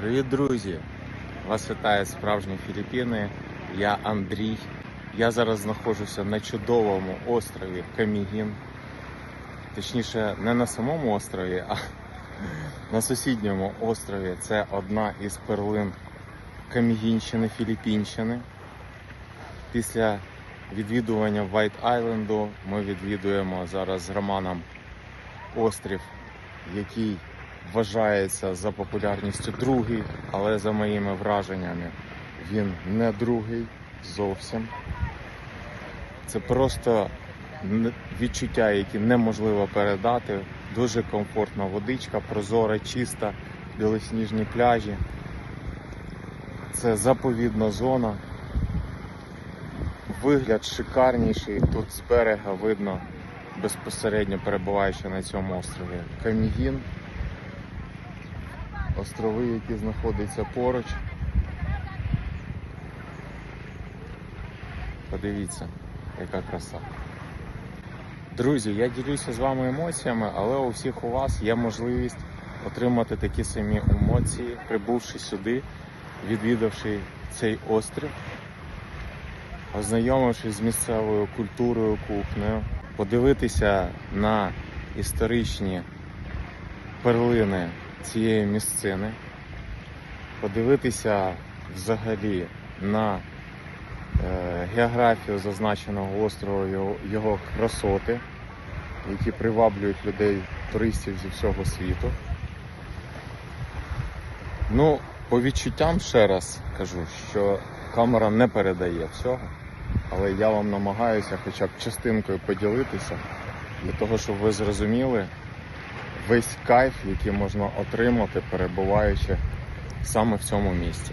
Привіт, друзі! Вас вітає справжні Філіппіни. Я Андрій. Я зараз знаходжуся на чудовому острові Камігін. Точніше, не на самому острові, а на сусідньому острові. Це одна із перлин Камігінщини, Філіппінщини. Після відвідування Вайт Айленду ми відвідуємо зараз з Романом острів, який вважається за популярністю другий, але за моїми враженнями він не другий зовсім. Це просто відчуття, які неможливо передати. Дуже комфортна водичка, прозора, чиста, білосніжні пляжі. Це заповідна зона. Вигляд шикарніший. Тут з берега видно безпосередньо перебуваючи на цьому острові. Камігін, острови, які знаходяться поруч. Подивіться, яка краса. Друзі, я ділюся з вами емоціями, але у всіх у вас є можливість отримати такі самі емоції, прибувши сюди, відвідавши цей острів, ознайомившись з місцевою культурою, кухнею, подивитися на історичні перлини цієї місцини, подивитися взагалі на е, географію зазначеного острову, його, його красоти, які приваблюють людей, туристів зі всього світу. Ну, по відчуттям ще раз кажу, що камера не передає всього, але я вам намагаюся хоча б частинкою поділитися для того, щоб ви зрозуміли весь кайф, який можна отримати, перебуваючи саме в цьому місці.